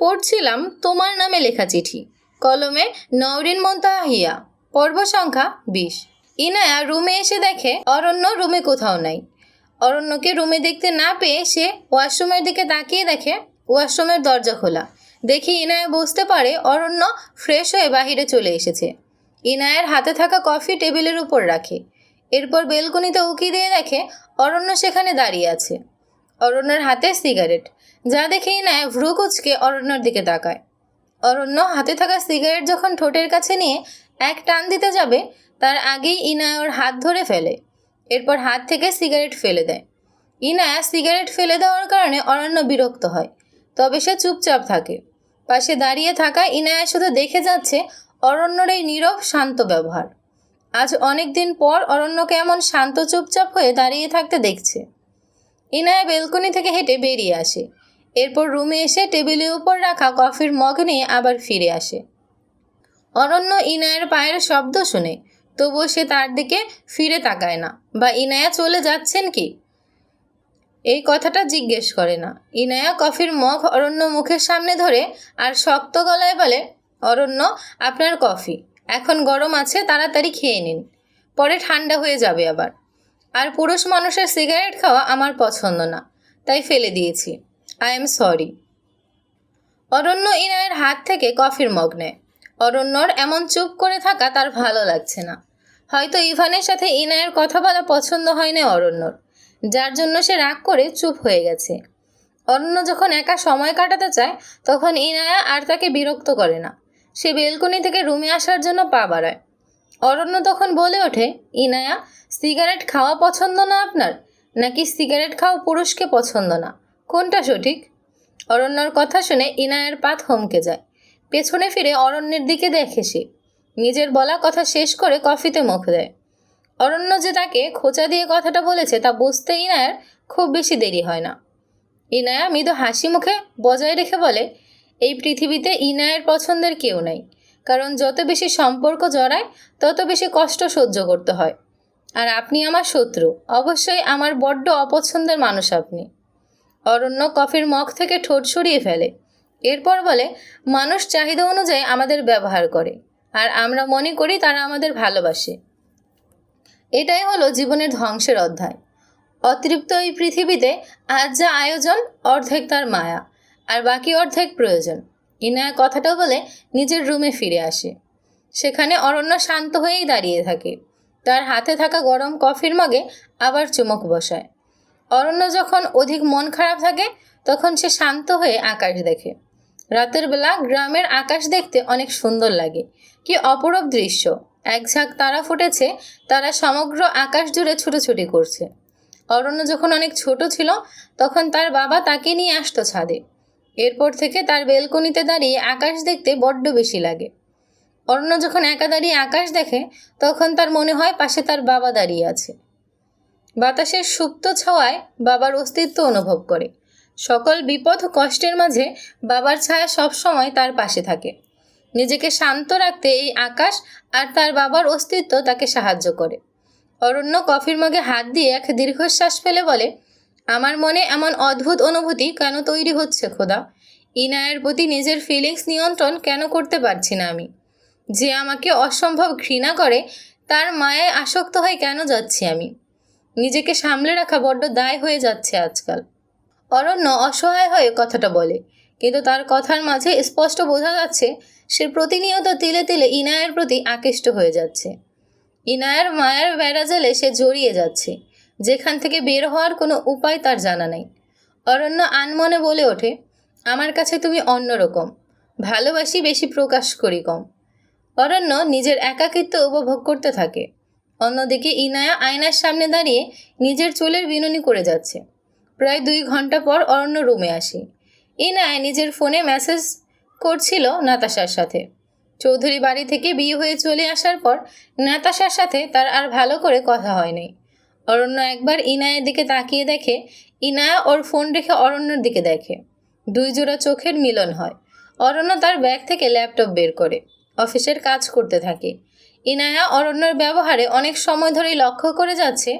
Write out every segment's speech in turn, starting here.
পড়ছিলাম তোমার নামে লেখা চিঠি। কলমে নওরিন মন্তাহিয়া, পর্ব সংখ্যা বিশ। ইনায়া রুমে এসে দেখে অরণ্য রুমে কোথাও নাই। অরণ্যকে রুমে দেখতে না পেয়ে সে ওয়াশরুমের দিকে তাকিয়ে দেখে ওয়াশরুমের দরজা খোলা। দেখি ইনায়া বুঝতে পারে অরণ্য ফ্রেশ হয়ে বাহিরে চলে এসেছে। ইনায়ের হাতে থাকা কফি টেবিলের উপর রাখে। এরপর বেলকনিতে উকি দিয়ে দেখে অরণ্য সেখানে দাঁড়িয়ে আছে। অরণ্যের হাতে সিগারেট, যা দেখে ইনায় ভ্রু কুচকে অরণ্যর দিকে তাকায়। অরণ্য হাতে থাকা সিগারেট যখন ঠোঁটের কাছে নিয়ে এক টান দিতে যাবে, তার আগেই ইনায় ওর হাত ধরে ফেলে। এরপর হাত থেকে সিগারেট ফেলে দেয়। ইনায়া সিগারেট ফেলে দেওয়ার কারণে অরণ্য বিরক্ত হয়। তবে সে চুপচাপ থাকে। পাশে দাঁড়িয়ে থাকা ইনায়া শুধু দেখে যাচ্ছে অরণ্যর এই নীরব, শান্ত ব্যবহার। আজ অনেক দিন পর অরণ্যকে এমন শান্ত, চুপচাপ হয়ে দাঁড়িয়ে থাকতে দেখছে। ইনায়া বেলকনি থেকে হেঁটে বেরিয়ে আসে। এরপর রুমে এসে টেবিলের উপর রাখা কফির মগ নিয়ে আবার ফিরে আসে। অরণ্য ইনায়ের পায়ের শব্দ শুনে, তবুও সে তার দিকে ফিরে তাকায় না, বা ইনায়া চলে যাচ্ছেন কি? এই কথাটা জিজ্ঞেস করে না। ইনায়া কফির মগ অরণ্য মুখের সামনে ধরে আর শক্ত গলায় বলে, অরণ্য, আপনার কফি। এখন গরম আছে, তাড়াতাড়ি খেয়ে নিন। পরে ঠান্ডা হয়ে যাবে আবার। আর পুরুষ মানুষের সিগারেট খাওয়া আমার পছন্দ না, তাই ফেলে দিয়েছি। আই এম সরি অরণ্য ইনায়ের হাত থেকে কফির মগ নেয়। অরণ্যর এমন চুপ করে থাকা তার ভালো লাগছে না। হয়তো ইভানের সাথে ইনায়ের কথা বলা পছন্দ হয় না অরণ্যর, যার জন্য সে রাগ করে চুপ হয়ে গেছে। অরণ্য যখন একা সময় কাটাতে চায়, তখন ইনায়া আর তাকে বিরক্ত করে না। সে বেলকনি থেকে রুমে আসার জন্য পা বাড়ায়। অরণ্য তখন বলে ওঠে, ইনায়া, সিগারেট খাওয়া পছন্দ না আপনার? নাকি সিগারেট খাওয়া পুরুষকে পছন্দ না? কোনটা সঠিক? অরণ্যর কথা শুনে ইনায়ের পাত হমকে যায়। পেছনে ফিরে অরণ্যের দিকে দেখে সে। নিজের বলা কথা শেষ করে কফিতে মুখ দেয়। অরণ্য যে তাকে খোঁচা দিয়ে কথাটা বলেছে তা বুঝতে ইনায়ার খুব বেশি দেরি হয় না। ইনায়া মৃদু হাসি মুখে বজায় রেখে বলে, এই পৃথিবীতে ইনায়ের পছন্দের কেউ নাই। কারণ যত বেশি সম্পর্ক জড়ায়, তত বেশি কষ্ট সহ্য করতে হয়। আর আপনি আমার শত্রু। অবশ্যই আমার বড্ড অপছন্দের মানুষ আপনি। অরণ্য কফির মগ থেকে ঠোঁট সরিয়ে ফেলে। এরপর বলে, মানুষ চাহিদা অনুযায়ী আমাদের ব্যবহার করে। আর আমরা মনে করি তারা আমাদের ভালোবাসে। এটাই হলো জীবনের ধ্বংসের অধ্যায়। অতৃপ্ত এই পৃথিবীতে আজ যা আয়োজন, অর্ধেক তার মায়া। আর বাকি অর্ধেক প্রয়োজন। ইনায়া কথাটা বলে নিজের রুমে ফিরে আসে। সেখানে অরণ্য শান্ত হয়েই দাঁড়িয়ে থাকে। তার হাতে থাকা গরম কফির মগে আবার চুমক বসায়। অরণ্য যখন অধিক মন খারাপ থাকে, তখন সে শান্ত হয়ে আকাশ দেখে। রাতের বেলা গ্রামের আকাশ দেখতে অনেক সুন্দর লাগে। কি অপরূপ দৃশ্য! এক ঝাঁক তারা ফুটেছে, তারা সমগ্র আকাশ জুড়ে ছুটোছুটি করছে। অরণ্য যখন অনেক ছোট ছিল, তখন তার বাবা তাকে নিয়ে আসতো ছাদে। এরপর থেকে তার বেলকনিতে দাঁড়িয়ে আকাশ দেখতে বড্ড বেশি লাগে। অরণ্য যখন একা দাঁড়িয়ে আকাশ দেখে, তখন তার মনে হয় পাশে তার বাবা দাঁড়িয়ে আছে। বাতাসের সুপ্ত ছাওয়ায় বাবার অস্তিত্ব অনুভব করে। সকল বিপদ কষ্টের মাঝে বাবার ছায়া সবসময় তার পাশে থাকে। নিজেকে শান্ত রাখতে এই আকাশ আর তার বাবার অস্তিত্ব তাকে সাহায্য করে। অরণ্য কফির মগে হাত দিয়ে এক দীর্ঘশ্বাস ফেলে বলে আমার মনে এমন অদ্ভুত অনুভূতি কেন তৈরি হচ্ছে, খোদা? ইনায়ের প্রতি নিজের ফিলিংস নিয়ন্ত্রণ কেন করতে পারছি না আমি? যে আমাকে অসম্ভব ঘৃণা করে, তার মায়ায় আসক্ত হয়ে কেন যাচ্ছি আমি? নিজেকে সামলে রাখা বড্ড দায় হয়ে যাচ্ছে আজকাল। অরণ্য অসহায় হয়ে কথাটা বলে, কিন্তু তার কথার মাঝে স্পষ্ট বোঝা যাচ্ছে, সে প্রতিনিয়ত তিলে তিলে ইনায়ের প্রতি আকৃষ্ট হয়ে যাচ্ছে। ইনায়ের মায়ের বেড়াজালে সে জড়িয়ে যাচ্ছে। যেখান থেকে বের হওয়ার কোনো উপায় তার জানা নেই। অরণ্য আনমনে বলে ওঠে, আমার কাছে তুমি অন্যরকম ভালোবাসি বেশি প্রকাশ করি কম। অরণ্য নিজের একাকিত্ব উপভোগ করতে থাকে। অন্যদিকে ইনায়া আয়নার সামনে দাঁড়িয়ে নিজের চুলের বিনুনি করে যাচ্ছে। প্রায় দুই ঘণ্টা পর অরণ্য রুমে আসে। ইনায়া নিজের ফোনে মেসেজ করছিল নাতাশার সাথে। চৌধুরী বাড়ি থেকে বিয়ে হয়ে চলে আসার পর নাতাশার সাথে তার আর ভালো করে কথা হয়নি অরণ্য একবার ইনায়ের দিকে তাকিয়ে দেখে ইনায়া ওর ফোন রেখে অরণ্যর দিকে দেখে। দুই জোড়া চোখের মিলন হয়। অরণ্য তার ব্যাগ থেকে ল্যাপটপ বের করে, অফিসের কাজ করতে থাকে। ইনায়া অরণ্যর ব্যবহারে অনেক সময় ধরেই লক্ষ্য করে যাচ্ছে,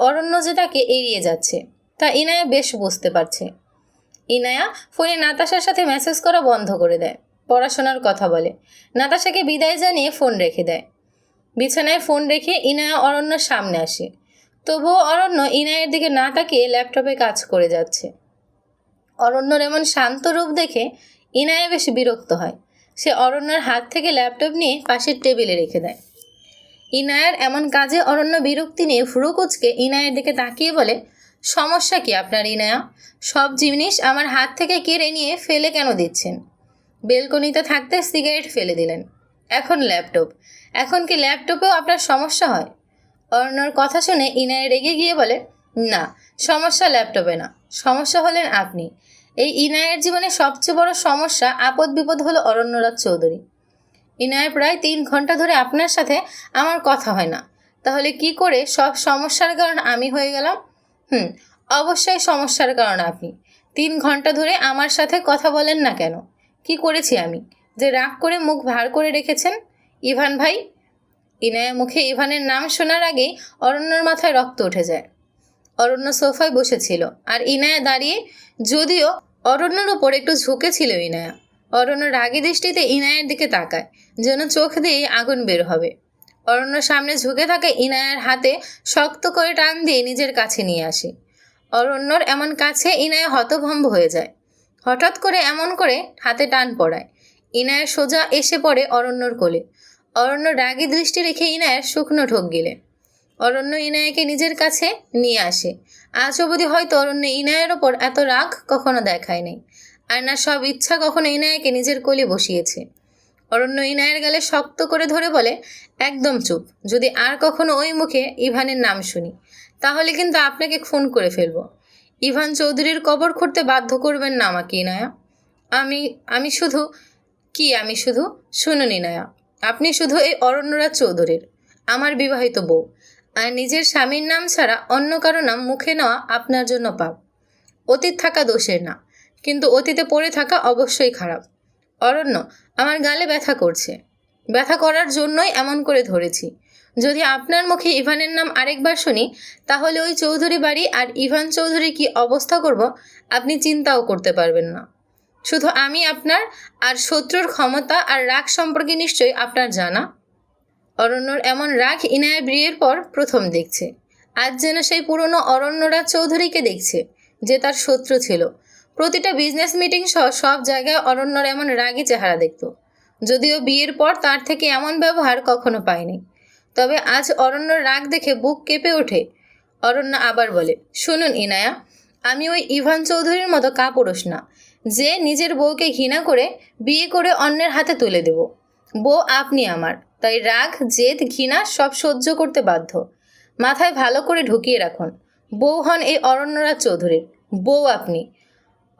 অরণ্য যে তাকে এড়িয়ে যাচ্ছে, তা ইনায়া বেশ বুঝতে পারছে। ইনায়া ফোনে নাতাশার সাথে মেসেজ করা বন্ধ করে দেয়, পড়াশোনার কথা বলে। নাতাশাকে বিদায় জানিয়ে ফোন রেখে দেয়। বিছানায় ফোন রেখে ইনায়া অরণ্যর সামনে আসে। তবুও অরণ্য ইনায়ের দিকে না তাকিয়ে ল্যাপটপে কাজ করে যাচ্ছে। অরণ্যর এমন শান্ত রূপ দেখে ইনায়া বেশ বিরক্ত হয়। সে অরণ্যর হাত থেকে ল্যাপটপ নিয়ে পাশের টেবিলে রেখে দেয়। ইনায়ার এমন কাজে অরণ্য বিরক্তি নিয়ে ভ্রু কুচকে ইনায়ের দিকে তাকিয়ে বলে, সমস্যা কি আপনার ইনায়া? সব জিনিস আমার হাত থেকে কেড়ে নিয়ে ফেলে কেন দিচ্ছেন? বেলকনিতে থাকতে সিগারেট ফেলে দিলেন। এখন ল্যাপটপ। এখন কি ল্যাপটপেও আপনার সমস্যা হয়? অরণ্যর কথা শুনে ইনায় রেগে গিয়ে বলে, না, সমস্যা ল্যাপটপে না। সমস্যা হলেন আপনি। এই ইনায়ের জীবনে সবচেয়ে বড় সমস্যা আপদ বিপদ হলো অরণ্যরাজ চৌধুরী। ইনায় প্রায় তিন ঘণ্টা ধরে আপনার সাথে আমার কথা হয় না। তাহলে কি করে সব সমস্যার কারণ আমি হয়ে গেলাম? হুম, অবশ্যই সমস্যার কারণ আপনি। তিন ঘণ্টা ধরে আমার সাথে কথা বলেন না কেন? কি করেছি আমি? যে রাগ করে মুখ ভার করে রেখেছেন? ইভান ভাই ইনায়া মুখে ইভানের নাম শোনার আগেই অরণ্যর মাথায় রক্ত উঠে যায়। অরণ্য সোফায় বসেছিল আর ইনায়া দাঁড়িয়ে যদিও অরণ্যর ওপর একটু ঝুঁকে ছিল ইনায়া। অরণ্য রাগী দৃষ্টিতে ইনায়ের দিকে তাকায়, যেন চোখ দিয়ে আগুন বের হবে। অরণ্য সামনে ঝুঁকে থাকে ইনায়ার হাতে শক্ত করে টান দিয়ে নিজের কাছে নিয়ে আসে। অরণ্যর এমন কাছে ইনায়া হতভম্ব হয়ে যায়। হঠাৎ করে এমন করে হাতে টান পড়ায়। ইনায়ের সোজা এসে পড়ে অরণ্যর কোলে। অরণ্য রাগী দৃষ্টি রেখে ইনায়ের শুকনো ঠোক গিলে। অরণ্য ইনায়াকে নিজের কাছে নিয়ে আসে। আজ অবধি হয়তো অরণ্য ইনায়ের ওপর এত রাগ কখনো দেখায় নাই। আর না, সব ইচ্ছা কখনো ইনায়াকে নিজের কোলে বসিয়েছে। অরণ্য ইনায়ের গালে শক্ত করে ধরে বলে, একদম চুপ। যদি আর কখনো ওই মুখে ইভানের নাম শুনি, তাহলে কিন্তু আপনাকে খুন করে ফেলব। ইভান চৌধুরীর কবর খুঁড়তে বাধ্য করবেন না আমাকে, ইনায়া। আমি আমি শুধু, কি আমি শুধু? শুনুন, ইনায়া। আপনি শুধু এই অরণ্যরাজ চৌধুরীর, আমার বিবাহিত বউ। আর নিজের স্বামীর নাম ছাড়া অন্য কারও নাম মুখে নেওয়া আপনার জন্য পাপ। অতীত থাকা দোষের না, কিন্তু অতীতে পড়ে থাকা অবশ্যই খারাপ। অরণ্য, আমার গালে ব্যথা করছে। ব্যথা করার জন্যই এমন করে ধরেছি। যদি আপনার মুখে ইভানের নাম আরেকবার শুনি, তাহলে ওই চৌধুরী বাড়ি আর ইভান চৌধুরী কি অবস্থা করব আপনি চিন্তাও করতে পারবেন না। শুধু আমি আপনার আর শত্রুর ক্ষমতা আর রাগ সম্পর্কে নিশ্চয়ই আপনার জানা। অরণ্যর এমন রাগ ইনায়া বিয়ের পর প্রথম দেখছে। আজ যেন সেই পুরনো অরণ্যরাজ চৌধুরীকে দেখছে, যে তার শত্রু ছিল। প্রতিটা বিজনেস মিটিং সহ সব জায়গায় অরণ্যর এমন রাগী চেহারা দেখত। যদিও বিয়ের পর তার থেকে এমন ব্যবহার কখনো পায়নি। তবে আজ অরণ্যর রাগ দেখে বুক কেঁপে ওঠে। অরণ্য আবার বলে, শুনুন ইনায়া, আমি ওই ইভান চৌধুরীর মতো কাপুরুষ না। যে নিজের বউকে ঘৃণা করে বিয়ে করে অন্যের হাতে তুলে দেব। বউ আপনি আমার। তাই রাগ, জেদ, ঘৃণা সব সহ্য করতে বাধ্য। মাথায় ভালো করে ঢুকিয়ে রাখুন। বউ হন এই অরণ্যরাজ চৌধুরীর। বউ আপনি।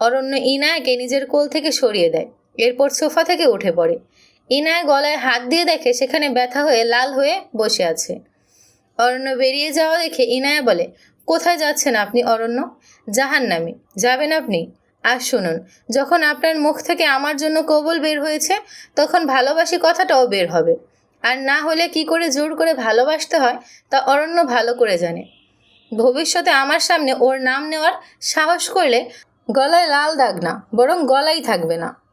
অরণ্য ইনায়াকে নিজের কোল থেকে সরিয়ে দেয়। এরপর সোফা থেকে উঠে পড়ে। ইনায়া গলায় হাত দিয়ে দেখে সেখানে ব্যথা হয়ে লাল হয়ে বসে আছে। অরণ্য বেরিয়ে যাওয়া দেখে ইনায়া বলে, কোথায় যাচ্ছেন আপনি অরণ্য? জাহান নামে যাবেন আপনি? আর শুনুন, যখন আপনার মুখ থেকে আমার জন্য কবল বের হয়েছে, তখন ভালোবাসি কথাটাও বের হবে। আর না হলে কি করে জোর করে ভালোবাসতে হয়, তা অরণ্য ভালো করে জানে। ভবিষ্যতে আমার সামনে ওর নাম নেওয়ার সাহস করলে গলায় লাল দাগ না, বরং গলাই থাকবে না।